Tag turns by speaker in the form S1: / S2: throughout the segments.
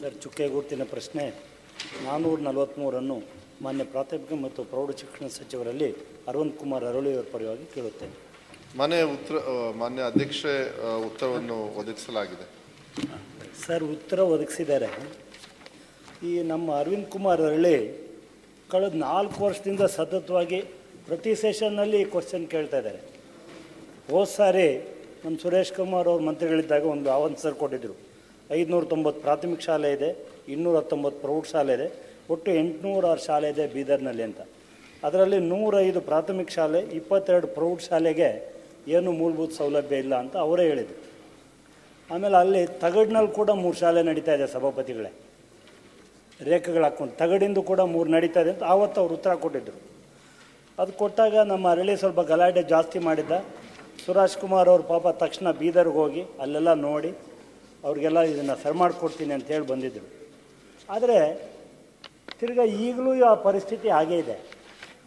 S1: Sir ಚುಕ್ಕೆ ಗುರುತಿನ ಪ್ರಶ್ನೆ. ನಾನ್ನೂರ ನಲವತ್ತ್ಮೂರನ್ನು ಮಾನ್ಯ ಪ್ರಾಥಮಿಕ ಮತ್ತು ಪ್ರೌಢ ಶಿಕ್ಷಣ ಸಚಿವರಲ್ಲಿ ಅರವಿಂದ್ ಕುಮಾರ್ ಅರಳಿಯವರ ಪರವಾಗಿ ಕೇಳುತ್ತೇನೆ.
S2: ಮನೆ ಉತ್ತರ ಮಾನ್ಯ ಅಧ್ಯಕ್ಷೆ ಉತ್ತರವನ್ನು ಒದಗಿಸಲಾಗಿದೆ.
S1: ಸರ್ ಉತ್ತರ ಒದಗಿಸಿದ್ದಾರೆ. ಈ ನಮ್ಮ ಅರವಿಂದ್ ಕುಮಾರ್ ಅರಳಿ ಕಳೆದ ನಾಲ್ಕು ವರ್ಷದಿಂದ ಸತತವಾಗಿ ಪ್ರತಿ ಸೆಷನ್ನಲ್ಲಿ ಕ್ವಶನ್ ಕೇಳ್ತಾ ಇದ್ದಾರೆ. ಹೋದ ಸಾರಿ ನಮ್ಮ ಸುರೇಶ್ ಕುಮಾರ್ ಅವರು ಮಂತ್ರಿಗಳಿದ್ದಾಗ ಒಂದು ಆನ್ಸರ್ ಕೊಟ್ಟಿದ್ದರು ಐದುನೂರ ತೊಂಬತ್ತು ಪ್ರಾಥಮಿಕ ಶಾಲೆ ಇದೆ ಇನ್ನೂರ ಹತ್ತೊಂಬತ್ತು ಪ್ರೌಢ ಶಾಲೆ ಇದೆ, ಒಟ್ಟು ಎಂಟುನೂರ ಆರು ಶಾಲೆ ಇದೆ ಬೀದರ್ನಲ್ಲಿ ಅಂತ. ಅದರಲ್ಲಿ ನೂರೈದು ಪ್ರಾಥಮಿಕ ಶಾಲೆ, ಇಪ್ಪತ್ತೆರಡು ಪ್ರೌಢ ಶಾಲೆಗೆ ಏನು ಮೂಲಭೂತ ಸೌಲಭ್ಯ ಇಲ್ಲ ಅಂತ ಅವರೇ ಹೇಳಿದರು. ಆಮೇಲೆ ಅಲ್ಲಿ ತಗಡಿನಲ್ಲಿ ಕೂಡ ಮೂರು ಶಾಲೆ ನಡೀತಾ ಇದೆ ಸಭಾಪತಿಗಳೇ. ರೇಖೆಗಳು ಹಾಕ್ಕೊಂಡು ತಗಡಿಂದು ಕೂಡ ಮೂರು ನಡೀತಾ ಇದೆ ಅಂತ ಆವತ್ತು ಅವರು ಉತ್ತರ ಕೊಟ್ಟಿದ್ದರು ಅದು ಕೊಟ್ಟಾಗ ನಮ್ಮ ಅರಳಿ ಸ್ವಲ್ಪ ಗಲಾಟೆ ಜಾಸ್ತಿ ಮಾಡಿದ್ದ. ಸುರಾಜ್ ಕುಮಾರ್ ಅವ್ರ ಪಾಪ ತಕ್ಷಣ ಬೀದರ್ಗೆ ಹೋಗಿ ಅಲ್ಲೆಲ್ಲ ನೋಡಿ ಅವ್ರಿಗೆಲ್ಲ ಇದನ್ನು ಸರಿ ಮಾಡಿಕೊಡ್ತೀನಿ ಅಂತ ಹೇಳಿ ಬಂದಿದ್ದರು ಆದರೆ ತಿರ್ಗಾ ಈಗಲೂ ಆ ಪರಿಸ್ಥಿತಿ ಹಾಗೇ ಇದೆ.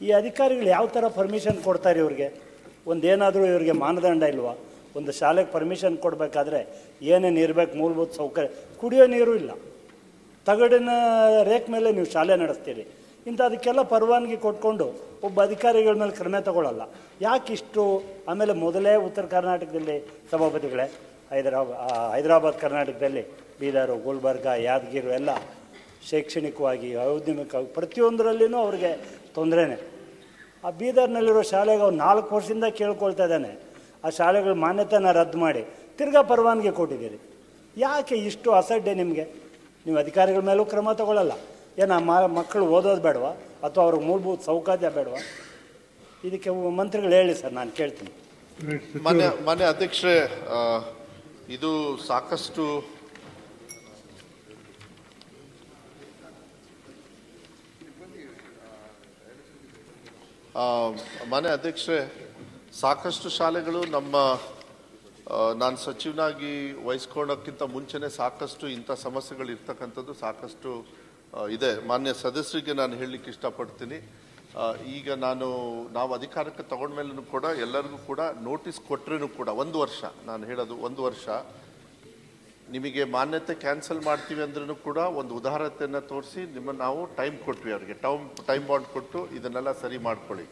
S1: ಈ ಅಧಿಕಾರಿಗಳು ಯಾವ ಥರ ಪರ್ಮಿಷನ್ ಕೊಡ್ತಾರೆ ಇವ್ರಿಗೆ? ಒಂದೇನಾದರೂ ಇವ್ರಿಗೆ ಮಾನದಂಡ ಇಲ್ವಾ? ಒಂದು ಶಾಲೆಗೆ ಪರ್ಮಿಷನ್ ಕೊಡಬೇಕಾದ್ರೆ ಏನೇನು ಇರಬೇಕು ಮೂಲಭೂತ ಸೌಕರ್ಯ? ಕುಡಿಯೋ ನೀರು ಇಲ್ಲ. ತಗಡಿನ ರೇಖ ಮೇಲೆ ನೀವು ಶಾಲೆ ನಡೆಸ್ತೀರಿ. ಇಂಥ ಅದಕ್ಕೆಲ್ಲ ಪರವಾನಗಿ ಕೊಟ್ಕೊಂಡು ಒಬ್ಬ ಅಧಿಕಾರಿಗಳ ಮೇಲೆ ಕ್ರಮ ತಗೊಳ್ಳಲ್ಲ. ಯಾಕಿಷ್ಟು? ಆಮೇಲೆ ಮೊದಲೇ ಉತ್ತರ ಕರ್ನಾಟಕದಲ್ಲಿ ಸಭಾಪತಿಗಳೇ ಹೈದರಾಬಾದ್ ಹೈದರಾಬಾದ್, ಕರ್ನಾಟಕದಲ್ಲಿ ಬೀದರು, ಗುಲ್ಬರ್ಗ, ಯಾದಗಿರು ಎಲ್ಲ ಶೈಕ್ಷಣಿಕವಾಗಿ ಔದ್ಯಮಿಕವಾಗಿ ಪ್ರತಿಯೊಂದರಲ್ಲಿನೂ ಅವ್ರಿಗೆ ತೊಂದರೆನೇ. ಆ ಬೀದರ್ನಲ್ಲಿರೋ ಶಾಲೆಗೆ ಅವ್ರು ನಾಲ್ಕು ವರ್ಷದಿಂದ ಕೇಳ್ಕೊಳ್ತಾ ಇದ್ದಾನೆ. ಆ ಶಾಲೆಗಳ ಮಾನ್ಯತೆನ ರದ್ದು ಮಾಡಿ ತಿರ್ಗಾ ಪರವಾನಗಿ ಕೊಟ್ಟಿದ್ದೀರಿ. ಯಾಕೆ ಇಷ್ಟು ಅಸಡ್ಡೆ ನಿಮಗೆ? ನೀವು ಅಧಿಕಾರಿಗಳ ಮೇಲೂ ಕ್ರಮ ತಗೊಳ್ಳಲ್ಲ. ಏನು ಮ- ಮಕ್ಕಳು ಓದೋದು ಬೇಡವಾ? ಅಥವಾ ಅವ್ರಿಗೆ ಮೂಲಭೂತ ಸೌಕರ್ಯ ಬೇಡವಾ? ಇದಕ್ಕೆ ಮಂತ್ರಿಗಳು ಹೇಳಿ ಸರ್, ನಾನು ಕೇಳ್ತೀನಿ.
S2: ಮಾನ್ಯ ಮಾನ್ಯ ಅಧ್ಯಕ್ಷರೇ ಇದು ಸಾಕಷ್ಟು ಆ, ಮಾನ್ಯ ಅಧ್ಯಕ್ಷರೇ ಸಾಕಷ್ಟು ಶಾಲೆಗಳು ನಮ್ಮ ನಾನು ಸಚಿವನಾಗಿ ವಹಿಸ್ಕೊಳ್ಳೋಕ್ಕಿಂತ ಮುಂಚೆನೆ ಸಾಕಷ್ಟು ಇಂಥ ಸಮಸ್ಯೆಗಳು ಇರ್ತಕ್ಕಂಥದ್ದು ಸಾಕಷ್ಟು ಇದೆ. ಮಾನ್ಯ ಸದಸ್ಯರಿಗೆ ನಾನು ಹೇಳಲಿಕ್ಕೆ ಇಷ್ಟಪಡ್ತೀನಿ. ಈಗ ನಾನು, ನಾವು ಅಧಿಕಾರಕ್ಕೆ ತಗೊಂಡ್ಮೇಲೂ ಕೂಡ ಎಲ್ಲರಿಗೂ ಕೂಡ ನೋಟಿಸ್ ಕೊಟ್ಟರೂ ಕೂಡ ಒಂದು ವರ್ಷ, ನಾನು ಹೇಳೋದು ಒಂದು ವರ್ಷ, ನಿಮಗೆ ಮಾನ್ಯತೆ ಕ್ಯಾನ್ಸಲ್ ಮಾಡ್ತೀವಿ ಅಂದ್ರೂ ಕೂಡ ಒಂದು ಉದಾಹರಣೆಯನ್ನು ತೋರಿಸಿ ನಿಮ್ಮ ನಾವು ಟೈಮ್ ಕೊಟ್ವಿ ಅವರಿಗೆ ಟೈಮ್ ಟೈಮ್ ಬಾಂಡ್ ಕೊಟ್ಟು ಇದನ್ನೆಲ್ಲ ಸರಿ ಮಾಡ್ಕೊಳ್ಳಿ.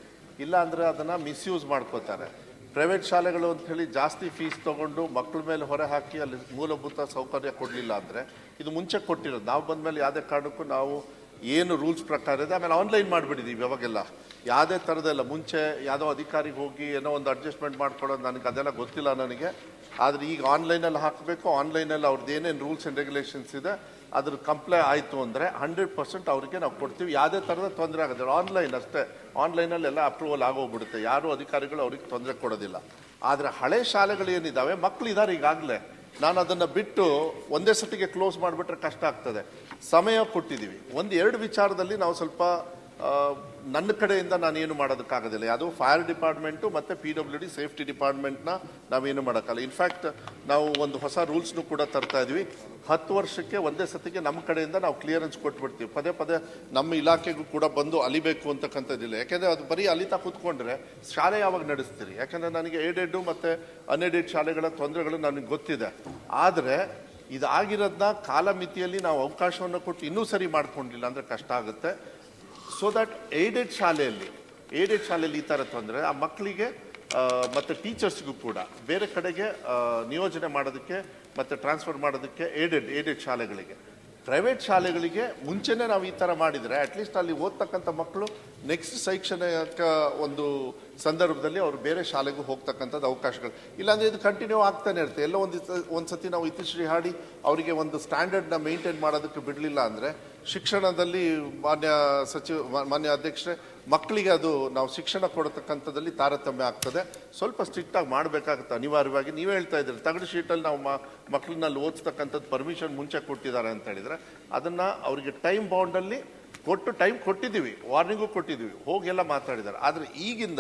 S2: ಇಲ್ಲ ಅಂದರೆ ಅದನ್ನು ಮಿಸ್ಯೂಸ್ ಮಾಡ್ಕೋತಾರೆ. ಪ್ರೈವೇಟ್ ಶಾಲೆಗಳು ಅಂತ ಹೇಳಿ ಜಾಸ್ತಿ ಫೀಸ್ ತೊಗೊಂಡು ಮಕ್ಕಳ ಮೇಲೆ ಹೊರೆ ಹಾಕಿ ಅಲ್ಲಿ ಮೂಲಭೂತ ಸೌಕರ್ಯ ಕೊಡಲಿಲ್ಲ ಅಂದರೆ ಇದು ಮುಂಚೆ ಕೊಟ್ಟಿರೋದು. ನಾವು ಬಂದಮೇಲೆ ಯಾವುದೇ ಕಾರಣಕ್ಕೂ ನಾವು ಏನು ರೂಲ್ಸ್ ಪ್ರಕಾರ ಇದೆ, ಆಮೇಲೆ ಆನ್ಲೈನ್ ಮಾಡಿಬಿಟ್ಟಿದ್ದೀವಿ ಯಾವಾಗೆಲ್ಲ ಯಾವುದೇ ಥರದಲ್ಲ ಮುಂಚೆ ಯಾವುದೋ ಅಧಿಕಾರಿಗೆ ಹೋಗಿ ಏನೋ ಒಂದು ಅಡ್ಜಸ್ಟ್ಮೆಂಟ್ ಮಾಡ್ಕೊಳ್ಳೋದು ನನಗೆ ಅದೆಲ್ಲ ಗೊತ್ತಿಲ್ಲ ನನಗೆ. ಆದರೆ ಈಗ ಆನ್ಲೈನಲ್ಲಿ ಹಾಕಬೇಕು, ಆನ್ಲೈನಲ್ಲಿ ಅವ್ರದ್ದು ಏನೇನು ರೂಲ್ಸ್ ಆ್ಯಂಡ್ ರೆಗ್ಯುಲೇಷನ್ಸ್ ಇದೆ, ಅದ್ರ ಕಂಪ್ಲೈ ಆಯಿತು ಅಂದರೆ ಹಂಡ್ರೆಡ್ ಪರ್ಸೆಂಟ್ ಅವರಿಗೆ ನಾವು ಕೊಡ್ತೀವಿ. ಯಾವುದೇ ಥರದ ತೊಂದರೆ ಆಗೋದಿಲ್ಲ ಆನ್ಲೈನ್ ಅಷ್ಟೇ. ಆನ್ಲೈನಲ್ಲಿ ಎಲ್ಲ ಅಪ್ರೂವಲ್ ಆಗೋಗ್ಬಿಡುತ್ತೆ. ಯಾರು ಅಧಿಕಾರಿಗಳು ಅವ್ರಿಗೆ ತೊಂದರೆ ಕೊಡೋದಿಲ್ಲ. ಆದರೆ ಹಳೆ ಶಾಲೆಗಳು ಏನಿದ್ದಾವೆ ಮಕ್ಕಳು ಇದ್ದಾರೆ ಈಗಾಗಲೇ. ನಾನು ಅದನ್ನು ಬಿಟ್ಟು ಒಂದೇ ಸತಿಗೆ ಕ್ಲೋಸ್ ಮಾಡಿಬಿಟ್ರೆ ಕಷ್ಟ ಆಗ್ತದೆ. ಸಮಯ ಕೊಟ್ಟಿದ್ದೀವಿ. ಒಂದು ಎರಡು ವಿಚಾರದಲ್ಲಿ ನಾವು ಸ್ವಲ್ಪ ನನ್ನ ಕಡೆಯಿಂದ ನಾನೇನು ಮಾಡೋದಕ್ಕಾಗೋದಿಲ್ಲ. ಅದು ಫೈರ್ ಡಿಪಾರ್ಟ್ಮೆಂಟು ಮತ್ತು ಪಿ ಡಬ್ಲ್ಯೂ ಡಿ ಸೇಫ್ಟಿ ಡಿಪಾರ್ಟ್ಮೆಂಟ್ನ ನಾವೇನು ಮಾಡೋಕ್ಕಲ್ಲ ಇನ್ಫ್ಯಾಕ್ಟ್ ನಾವು ಒಂದು ಹೊಸ ರೂಲ್ಸ್ನು ಕೂಡ ತರ್ತಾ ಇದ್ವಿ. ಹತ್ತು ವರ್ಷಕ್ಕೆ ಒಂದೇ ಸತಿಗೆ ನಮ್ಮ ಕಡೆಯಿಂದ ನಾವು ಕ್ಲಿಯರೆನ್ಸ್ ಕೊಟ್ಬಿಡ್ತೀವಿ. ಪದೇ ಪದೇ ನಮ್ಮ ಇಲಾಖೆಗೂ ಕೂಡ ಬಂದು ಅಲಿಬೇಕು ಅಂತಕ್ಕಂಥದ್ದಿಲ್ಲ. ಯಾಕೆಂದರೆ ಅದು ಬರೀ ಅಲಿತಾ ಕೂತ್ಕೊಂಡ್ರೆ ಶಾಲೆ ಯಾವಾಗ ನಡೆಸ್ತೀರಿ? ಯಾಕೆಂದರೆ ನನಗೆ ಏಡೆಡ್ ಮತ್ತು ಅನ್ಎಡೆಡ್ ಶಾಲೆಗಳ ತೊಂದರೆಗಳು ನನಗೆ ಗೊತ್ತಿದೆ. ಆದರೆ ಇದಾಗಿರೋದನ್ನ ಕಾಲಮಿತಿಯಲ್ಲಿ ನಾವು ಅವಕಾಶವನ್ನು ಕೊಟ್ಟು ಇನ್ನೂ ಸರಿ ಮಾಡ್ಕೊಂಡಿಲ್ಲ ಅಂದರೆ ಕಷ್ಟ ಆಗುತ್ತೆ. ಸೊ ದಟ್ ಏಡೆಡ್ ಶಾಲೆಯಲ್ಲಿ ಏಡೆಡ್ ಶಾಲೆಯಲ್ಲಿ ಈ ಥರ ತೊಂದರೆ. ಆ ಮಕ್ಕಳಿಗೆ ಮತ್ತು ಟೀಚರ್ಸ್ಗೂ ಕೂಡ ಬೇರೆ ಕಡೆಗೆ ನಿಯೋಜನೆ ಮಾಡೋದಕ್ಕೆ ಮತ್ತು ಟ್ರಾನ್ಸ್ಫರ್ ಮಾಡೋದಕ್ಕೆ ಏಡೆಡ್ ಏಡೆಡ್ ಶಾಲೆಗಳಿಗೆ. ಪ್ರೈವೇಟ್ ಶಾಲೆಗಳಿಗೆ ಮುಂಚೆನೇ ನಾವು ಈ ಥರ ಮಾಡಿದರೆ ಅಟ್ಲೀಸ್ಟ್ ಅಲ್ಲಿ ಓದ್ತಕ್ಕಂಥ ಮಕ್ಕಳು ನೆಕ್ಸ್ಟ್ ಶೈಕ್ಷಣಿಕ ಒಂದು ಸಂದರ್ಭದಲ್ಲಿ ಅವರು ಬೇರೆ ಶಾಲೆಗೂ ಹೋಗ್ತಕ್ಕಂಥದ್ದು ಅವಕಾಶಗಳು. ಇಲ್ಲಾಂದರೆ ಇದು ಕಂಟಿನ್ಯೂ ಆಗ್ತಾನೆ ಇರುತ್ತೆ. ಎಲ್ಲೋ ಒಂದು ಒಂದು ಸತಿ ನಾವು ಇತಿಶ್ರೀ ಹಾಡಿ ಅವರಿಗೆ ಒಂದು ಸ್ಟ್ಯಾಂಡರ್ಡ್ನ ಮೇಂಟೈನ್ ಮಾಡೋದಕ್ಕೆ ಬಿಡಲಿಲ್ಲ ಅಂದರೆ ಶಿಕ್ಷಣದಲ್ಲಿ ಮಾನ್ಯ ಸಚಿವ, ಮಾನ್ಯ ಅಧ್ಯಕ್ಷರೇ, ಮಕ್ಕಳಿಗೆ ಅದು ನಾವು ಶಿಕ್ಷಣ ಕೊಡತಕ್ಕಂಥದ್ದಲ್ಲಿ ತಾರತಮ್ಯ ಆಗ್ತದೆ. ಸ್ವಲ್ಪ ಸ್ಟ್ರಿಕ್ಟ್ ಆಗಿ ಮಾಡಬೇಕಾಗುತ್ತೆ ಅನಿವಾರ್ಯವಾಗಿ. ನೀವೇ ಹೇಳ್ತಾ ಇದ್ದೀರಿ, ತಗಡು ಶೀಟಲ್ಲಿ ನಾವು ಮಕ್ಕಳನ್ನಲ್ಲಿ ಓದಿಸ್ತಕ್ಕಂಥದ್ದು ಪರ್ಮಿಷನ್ ಮುಂಚೆ ಕೊಟ್ಟಿದ್ದಾರೆ ಅಂತ ಹೇಳಿದರೆ, ಅದನ್ನು ಅವರಿಗೆ ಟೈಮ್ ಬೌಂಡಲ್ಲಿ ಕೊಟ್ಟು ಟೈಮ್ ಕೊಟ್ಟಿದ್ದೀವಿ, ವಾರ್ನಿಂಗು ಕೊಟ್ಟಿದ್ದೀವಿ, ಹೋಗೆಲ್ಲ ಮಾತಾಡಿದ್ದಾರೆ. ಆದರೆ ಈಗಿಂದ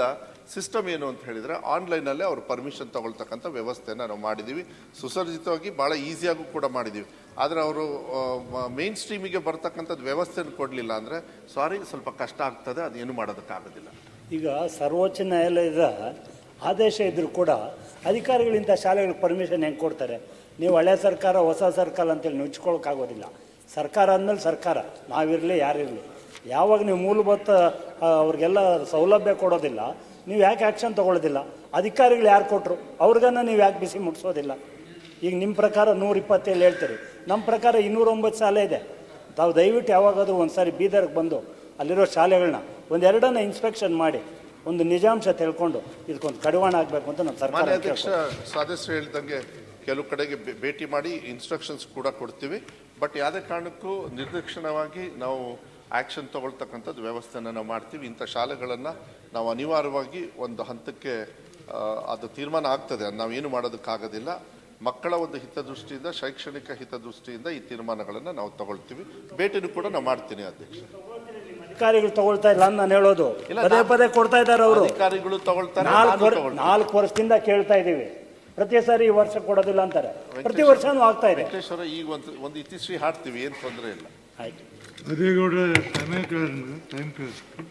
S2: ಸಿಸ್ಟಮ್ ಏನು ಅಂತ ಹೇಳಿದರೆ, ಆನ್ಲೈನಲ್ಲೇ ಅವರು ಪರ್ಮಿಷನ್ ತಗೊಳ್ತಕ್ಕಂಥ ವ್ಯವಸ್ಥೆನ ನಾವು ಮಾಡಿದ್ದೀವಿ. ಸುಸರ್ಜಿತವಾಗಿ ಭಾಳ ಈಸಿಯಾಗೂ ಕೂಡ ಮಾಡಿದ್ದೀವಿ. ಆದರೆ ಅವರು ಮೇನ್ ಸ್ಟ್ರೀಮಿಗೆ ಬರ್ತಕ್ಕಂಥದ್ದು ವ್ಯವಸ್ಥೆಯನ್ನು ಕೊಡಲಿಲ್ಲ ಅಂದರೆ ಸಾರಿ ಸ್ವಲ್ಪ ಕಷ್ಟ ಆಗ್ತದೆ ಅದೇನು ಮಾಡೋದಕ್ಕಾಗೋದಿಲ್ಲ.
S1: ಈಗ ಸರ್ವೋಚ್ಚ ನ್ಯಾಯಾಲಯದ ಆದೇಶ ಇದ್ದರೂ ಕೂಡ ಅಧಿಕಾರಿಗಳಿಂದ ಶಾಲೆಗಳಿಗೆ ಪರ್ಮಿಷನ್ ಹೆಂಗೆ ಕೊಡ್ತಾರೆ? ನೀವು ಹಳೆ ಸರ್ಕಾರ, ಹೊಸ ಸರ್ಕಾರ ಅಂತೇಳಿ ನುಚ್ಕೊಳ್ಳೋಕ್ಕಾಗೋದಿಲ್ಲ ಸರ್ಕಾರ ಅಂದಮೇಲೆ ಸರ್ಕಾರ, ನಾವಿರಲಿ, ಯಾರಿರಲಿ. ಯಾವಾಗ ನೀವು ಮೂಲಭೂತ ಅವ್ರಿಗೆಲ್ಲ ಸೌಲಭ್ಯ ಕೊಡೋದಿಲ್ಲ, ನೀವು ಯಾಕೆ ಆ್ಯಕ್ಷನ್ ತೊಗೊಳ್ಳೋದಿಲ್ಲ? ಅಧಿಕಾರಿಗಳು ಯಾರು ಕೊಟ್ಟರು ಅವ್ರಿಗನ್ನ ನೀವು ಯಾಕೆ ಬಿಸಿ ಮುಟ್ಸೋದಿಲ್ಲ? ಈಗ ನಿಮ್ಮ ಪ್ರಕಾರ ನೂರಿಪ್ಪತ್ತೇಳು ಹೇಳ್ತೀರಿ. ನಮ್ಮ ಪ್ರಕಾರ ಇನ್ನೂರೊಂಬತ್ತು ಶಾಲೆ ಇದೆ. ತಾವು ದಯವಿಟ್ಟು ಯಾವಾಗಾದರೂ ಒಂದು ಸಾರಿ ಬೀದರ್ಗೆ ಬಂದು ಅಲ್ಲಿರೋ ಶಾಲೆಗಳನ್ನ ಒಂದೆರಡನ್ನ ಇನ್ಸ್ಪೆಕ್ಷನ್ ಮಾಡಿ ಒಂದು ನಿಜಾಂಶ ತಿಳ್ಕೊಂಡು ಇದಕ್ಕೊಂದು ಕಡಿವಾಣ ಆಗಬೇಕು ಅಂತ ನಮ್ಮ ಸರ್ಕಾರ
S2: ಅಧ್ಯಕ್ಷ ಸದಸ್ಯರು ಹೇಳಿದಂಗೆ ಕೆಲವು ಕಡೆಗೆ ಭೇಟಿ ಮಾಡಿ ಇನ್ಸ್ಟ್ರಕ್ಷನ್ಸ್ ಕೂಡ ಕೊಡ್ತೀವಿ. ಬಟ್ ಯಾವುದೇ ಕಾರಣಕ್ಕೂ ನಿರ್ದಕ್ಷಿಣವಾಗಿ ನಾವು ಆ್ಯಕ್ಷನ್ ತಗೊಳ್ತಕ್ಕಂಥದ್ದು ವ್ಯವಸ್ಥೆನ ನಾವು ಮಾಡ್ತೀವಿ. ಇಂಥ ಶಾಲೆಗಳನ್ನು ನಾವು ಅನಿವಾರ್ಯವಾಗಿ ಒಂದು ಹಂತಕ್ಕೆ ಅದು ತೀರ್ಮಾನ ಆಗ್ತದೆ. ಅದು ಏನು ಮಾಡೋದಕ್ಕಾಗೋದಿಲ್ಲ. ಮಕ್ಕಳ ಒಂದು ಹಿತದೃಷ್ಟಿಯಿಂದ ಶೈಕ್ಷಣಿಕ ಹಿತದೃಷ್ಟಿಯಿಂದ ಈ ತೀರ್ಮಾನಗಳನ್ನು ನಾವು ತಗೊಳ್ತೀವಿ. ಭೇಟಿನೂ ಕೂಡ ನಾವು ಮಾಡ್ತೀನಿ ಅಧ್ಯಕ್ಷ.
S1: ಅಧಿಕಾರಿಗಳು ತಗೊಳ್ತಾ ಇಲ್ಲ ಅಂತ ನಾನು ಹೇಳೋದು.
S2: ಇಲ್ಲ,
S1: ಪದೇ ಪದೇ ಕೊಡ್ತಾ ಇದ್ದಾರೆ ಅವರು.
S2: ಅಧಿಕಾರಿಗಳು ತಗೊಳ್ತಾರೆ
S1: ನಾಲ್ಕು ವರ್ ನಾಲ್ಕು ವರ್ಷದಿಂದ ಕೇಳ್ತಾ ಇದ್ದೀವಿ. ಪ್ರತಿ ಸಾರಿ ಈ ವರ್ಷ ಕೊಡೋದಿಲ್ಲ ಅಂತಾರೆ. ಪ್ರತಿ ವರ್ಷನೂ ಆಗ್ತಾ ಇದೆ.
S2: ವೆಂಕಟೇಶ್ವರ ಈಗ ಒಂದು ಒಂದು ಇತಿಶ್ರೀ ಹಾಡ್ತೀವಿ ಏನು ತೊಂದರೆ ಇಲ್ಲ.
S1: ಆಯ್ತು.
S3: ಅದೇ ಕೂಡ ಟೈಮ್ ಕೇಳಿದ್ರು